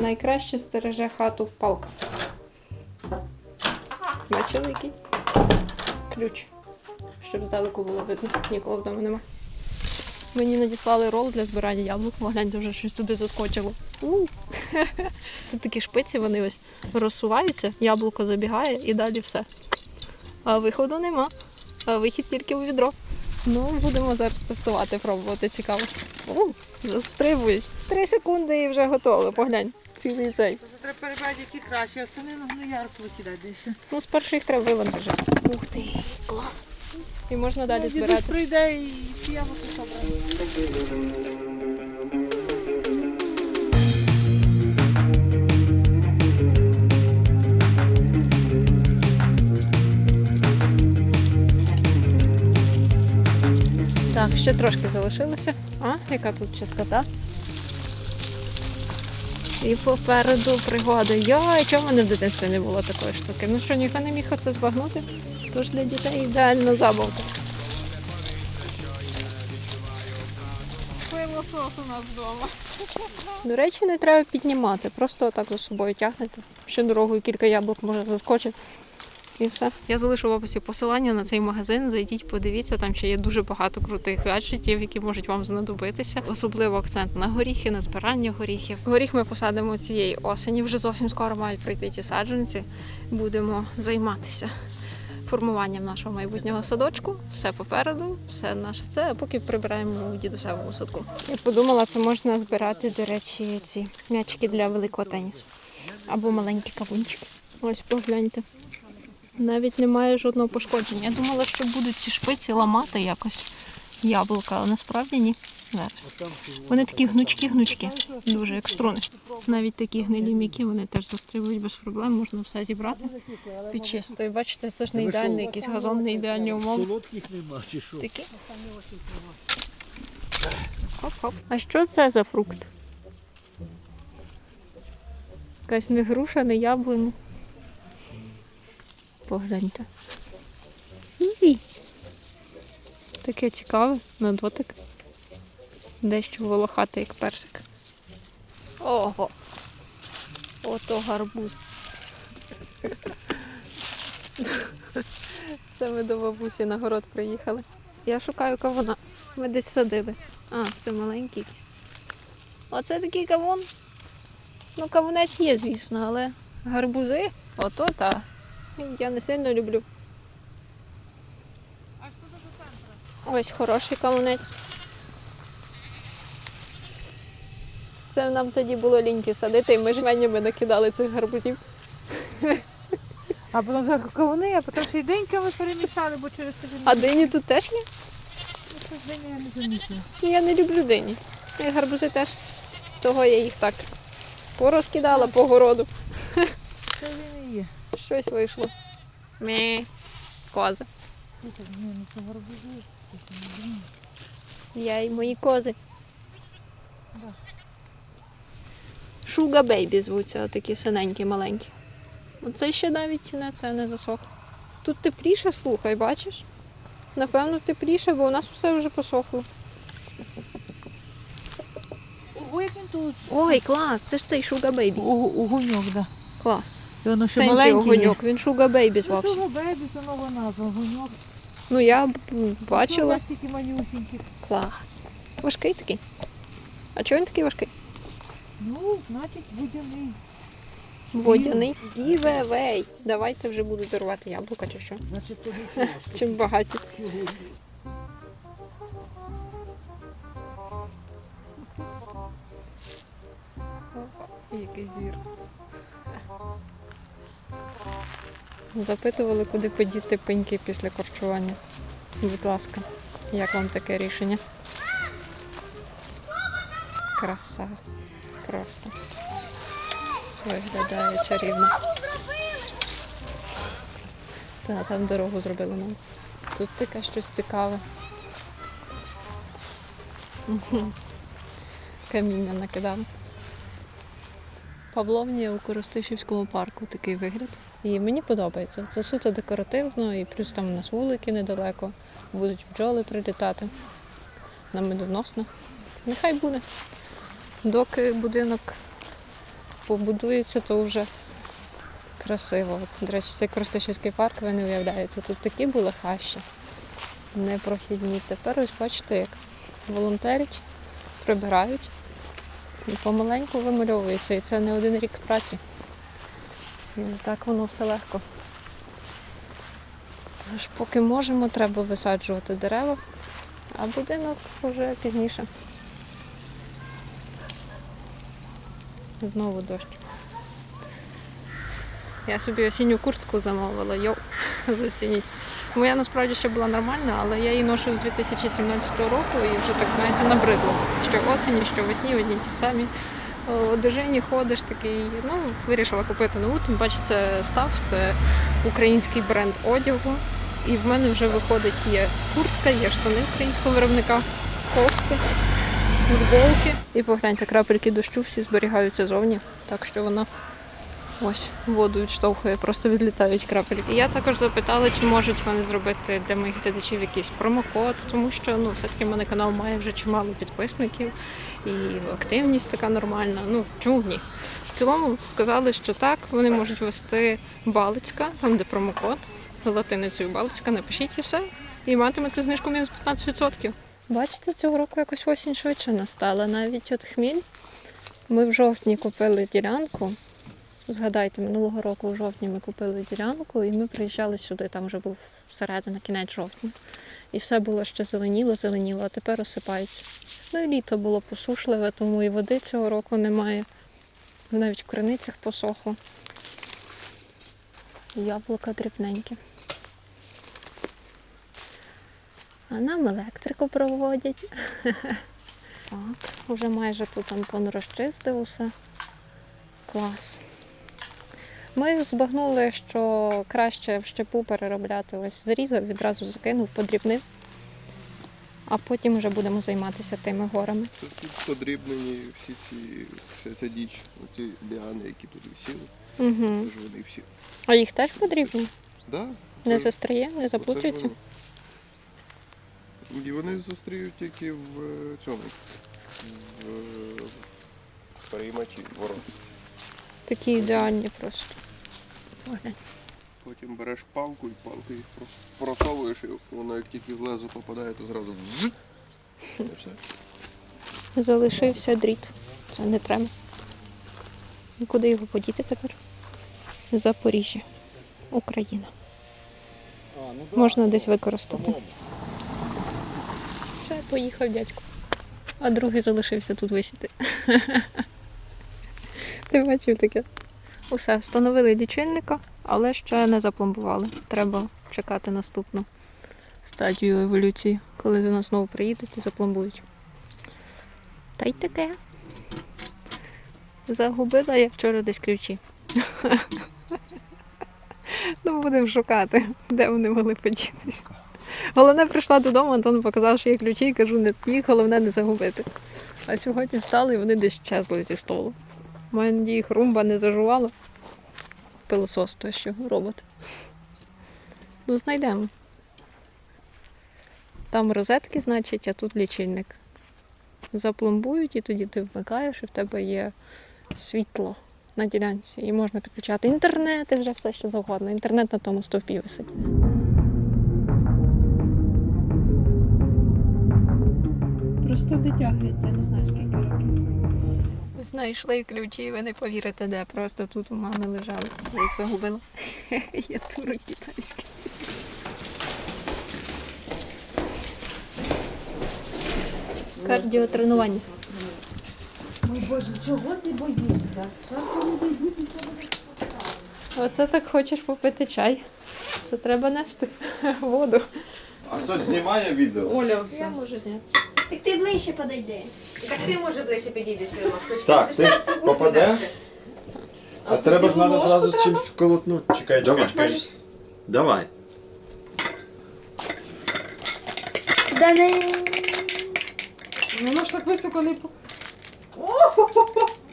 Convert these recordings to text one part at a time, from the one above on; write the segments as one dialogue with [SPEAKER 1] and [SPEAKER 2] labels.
[SPEAKER 1] Найкраще стереже хату палка. Бачили який? Ключ. Щоб здалеку було видно. Нікого вдома нема. Мені надіслали рол для збирання яблук. Погляньте, вже щось туди заскочило. У. Тут такі шпиці, вони ось розсуваються, яблуко забігає і далі все. А виходу нема. А вихід тільки у відро. Ну, будемо зараз тестувати, пробувати. Цікаво. О, застрибують. Три секунди і вже готово. Поглянь. Цілий цей.
[SPEAKER 2] Треба перебрати, які краще, а остальне на гноярку викидати десь.
[SPEAKER 1] Ну, спершу їх треба вивантажити. Ух ти, клас. І можна далі
[SPEAKER 2] Ну, дідусь прийде і яблуки собрати.
[SPEAKER 1] Так, ще трошки залишилося. А, яка тут чистота? І попереду пригода. Йой, чому в мене в дитинстві не було такої штуки? Ну що, ніхто не міг оце збагнути? Тож для дітей ідеальна забавка.
[SPEAKER 3] Пилосос у нас вдома.
[SPEAKER 1] До речі, не треба піднімати, просто отак за собою тягнете. Ще дорогою кілька яблук може заскочити. І все. Я залишу в описі посилання на цей магазин. Зайдіть, подивіться, там ще є дуже багато крутих гаджетів, які можуть вам знадобитися. Особливо акцент на горіхи, на збирання горіхів. Горіх ми посадимо цієї осені. Вже зовсім скоро мають прийти ті саджанці. Будемо займатися формуванням нашого майбутнього садочку. Все попереду, все наше це, а поки прибираємо у дідусевому садку. Я подумала, це можна збирати, до речі, ці м'ячики для великого тенісу. Або маленькі кавунчики. Ось погляньте. Навіть немає жодного пошкодження. Я думала, що будуть ці шпиці ламати якось яблука, але насправді ні. Зараз. Вони такі гнучкі-гнучкі, дуже як струни. Навіть такі гнилі м'які вони теж застрибують без проблем, можна все зібрати під чистою. Бачите, це ж не ідеальний якийсь газон, не ідеальні умови. Такі. Хоп-хоп. А що це за фрукт? Якась не груша, не яблуня. Погляньте. Таке цікаве на дотик. Дещо волохате, як персик. Ого! Ото гарбуз. Це ми до бабусі на город приїхали. Я шукаю кавуна. Ми десь садили. А, це маленький якийсь. Оце такий кавун. Ну, кавунець є, звісно, але гарбузи, ото та. Я не сильно люблю.
[SPEAKER 2] А що це за центр?
[SPEAKER 1] Ось хороший кавунець. Це нам тоді було ліньки садити, і ми жменями накидали цих гарбузів.
[SPEAKER 2] А потім так кавуни, а потім ще й деньками перемішали, бо через це
[SPEAKER 1] А дині тут теж є?
[SPEAKER 2] Дині я не замітила.
[SPEAKER 1] Ну, Я не люблю дині. І гарбузи теж. Того я їх так порозкидала по городу.
[SPEAKER 2] Це він.
[SPEAKER 1] Щось вийшло. Ме. Кози. Я і мої кози. Шуга бейбі звуться, такі синенькі, маленькі. Оце ще навіть не це не засохло. Тут тепліше, слухай, бачиш? Напевно, тепліше, бо у нас все вже посохло.
[SPEAKER 2] Ого, як він тут.
[SPEAKER 1] Ой, клас! Це ж цей Шуга бейбі.
[SPEAKER 2] Огоньок, да.
[SPEAKER 1] Клас.
[SPEAKER 2] І воно ще
[SPEAKER 1] сенсі
[SPEAKER 2] маленький.
[SPEAKER 1] огоньок. Він Шуга бейбі
[SPEAKER 2] Ну,
[SPEAKER 1] звався.
[SPEAKER 2] цього бебі, це нова назва, огоньок.
[SPEAKER 1] Ну я б бачила. Клас. Важкий такий. А чого він такий важкий?
[SPEAKER 2] Ну, значить, водяний.
[SPEAKER 1] Водяний. Гівевей. Давайте вже буду дарувати яблука чи що.
[SPEAKER 4] Значить, тобі що?
[SPEAKER 1] Чим багаті. Який звір. Запитували, куди подіти пеньки після корчування. Будь ласка, як вам таке рішення? Краса. Просто. Виглядає чарівно. Так, там дорогу зробили нам. Тут таке щось цікаве. Каміння накидали. Павловня у Коростишівському парку такий вигляд. І мені подобається. Це суто декоративно, і плюс там у нас вулики недалеко, будуть бджоли прилітати на медоносно. Нехай буде. Доки будинок побудується, то вже красиво. От, до речі, цей Коростишівський парк, ви не уявляєте, тут такі були хащі, непрохідні. Тепер ось бачите, як волонтерять, прибирають і помаленьку вимальовується. І це не один рік праці. І так воно все легко. Тож поки можемо, треба висаджувати дерева, а будинок вже пізніше. Знову дощ. Я собі осінню куртку замовила, йоу, зацініть. Моя насправді ще була нормальна, але я її ношу з 2017 року і вже так знаєте набридло. Що осені, що весні одні ті самі. О, Одежині ходиш такий, ну, вирішила купити нову, тим паче це став, це український бренд одягу. І в мене вже виходить є куртка, є штани українського виробника, кофти, футболки. І погляньте, крапельки дощу всі зберігаються зовні, так що воно ось воду відштовхує, просто відлітають крапельки. Я також запитала, чи можуть вони зробити для моїх глядачів якийсь промокод, тому що ну, все-таки в мене канал має вже чимало підписників і активність така нормальна. Ну чому б ні? В цілому сказали, що так, вони можуть вести Балицька, там де промокод, латиницею Балицька, напишіть і все. І матимете знижку мінус 15%. Бачите, цього року якось осінь швидше настала. Навіть от хміль. Ми в жовтні купили ділянку. Згадайте, минулого року в жовтні ми купили ділянку, і ми приїжджали сюди, там вже був середина, кінець жовтня. І все було ще зеленіло, зеленіло, а тепер осипається. Ну і літо було посушливе, тому і води цього року немає. Навіть в криницях посохло. Яблука дрібненькі. А нам електрику проводять. Так, вже майже тут Антон розчистив усе. Клас. Ми збагнули, що краще в щепу переробляти ось зрізав, відразу закинув, подрібнив, а потім вже будемо займатися тими горами.
[SPEAKER 3] Тут подрібнені всі ці, вся ця діч, ці ліани, які тут висіли,
[SPEAKER 1] Угу.
[SPEAKER 3] тож вони всі.
[SPEAKER 1] А їх теж подрібні?
[SPEAKER 3] Да,
[SPEAKER 1] Не
[SPEAKER 3] це-
[SPEAKER 1] застріє, не заплутується?
[SPEAKER 3] І вони застріють тільки в е, цьому. В е, переймачі ворот.
[SPEAKER 1] Такі ідеальні просто. Поглянь.
[SPEAKER 3] Потім береш палку і палкою їх прос- просовуєш, і воно як тільки в лезо попадає, то зразу. І все.
[SPEAKER 1] Залишився дріт. Це не треба. І Куди його подіти тепер? Запоріжжя, Україна. Можна десь використати. Все, поїхав дядько. А другий залишився тут висіти. Ти бачив таке? Усе, встановили лічильника, але ще не запломбували. Треба чекати наступну стадію еволюції, коли до нас знову приїдуть і запломбують. Та й таке. Загубила я вчора десь ключі. ну, будемо шукати, де вони могли подітися. Головне, прийшла додому, Антон показав, що є ключі, і кажу, не їх, головне не загубити. А сьогодні встали і вони десь щезли зі столу. Маю надію, їх румба не зажувала. Пилосос то що, робот. Ну, знайдемо. Там розетки, значить, а тут лічильник запломбують, і тоді ти вмикаєш, і в тебе є світло на ділянці. І можна підключати інтернет і вже все що завгодно. Інтернет на тому стовпі висить. Просто дитя я не знаю скільки років. Знайшли ключі, ви не повірите, де. Просто тут у мами лежали. Я їх загубила. Є тури китайські. Кардіотренування.
[SPEAKER 5] Ой Боже, чого ти боїшся?
[SPEAKER 1] Оце так хочеш попити чай. Це треба нести воду.
[SPEAKER 6] А хтось знімає відео?
[SPEAKER 2] Оля,
[SPEAKER 1] Я можу зняти.
[SPEAKER 7] Так ти ближче подойди.
[SPEAKER 5] Так ти може ближче підійди з ложкою.
[SPEAKER 6] Так, ти попаде? А треба ж треба зразу з чимось вколотнути. Чекай, чекай, чекай. Давай.
[SPEAKER 7] Да не
[SPEAKER 2] воно ж так високо не по-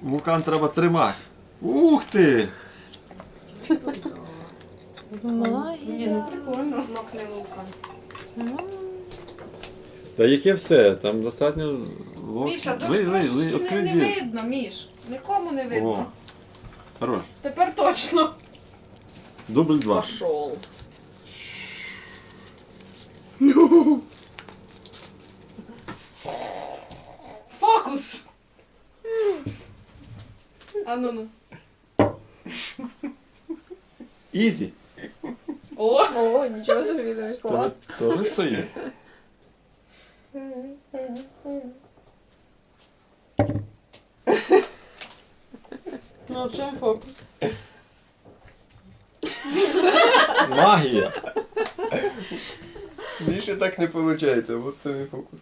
[SPEAKER 6] Вулкан треба тримати. Ух ти!
[SPEAKER 2] Ні, ну прикольно.
[SPEAKER 5] Мокне вулкан.
[SPEAKER 6] Та яке все? Там достатньо ложки.
[SPEAKER 2] Міша, то
[SPEAKER 6] Ви-
[SPEAKER 2] ж
[SPEAKER 6] ви- ви
[SPEAKER 2] трошечки не,
[SPEAKER 6] відкрий
[SPEAKER 2] не
[SPEAKER 6] дір.
[SPEAKER 2] видно, Міш. Нікому не
[SPEAKER 6] О.
[SPEAKER 2] видно.
[SPEAKER 6] Хорош.
[SPEAKER 5] Тепер точно.
[SPEAKER 6] Дубль два.
[SPEAKER 5] Пошел. Фокус! А ну ну.
[SPEAKER 6] Ізі.
[SPEAKER 5] О! О, нічого собі не
[SPEAKER 6] Тебе теж стоїть.
[SPEAKER 5] Ну, в чому фокус?
[SPEAKER 6] Магія.
[SPEAKER 3] Більше так не виходить, от це мій фокус.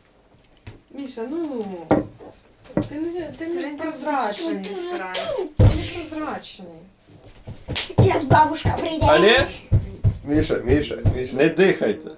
[SPEAKER 5] Міша, ну. Ти не, ти не прозрачний. Ти не прозрачний.
[SPEAKER 7] з бабушка прийде.
[SPEAKER 3] Але? Міша, Міша, Міша.
[SPEAKER 6] Не дихайте.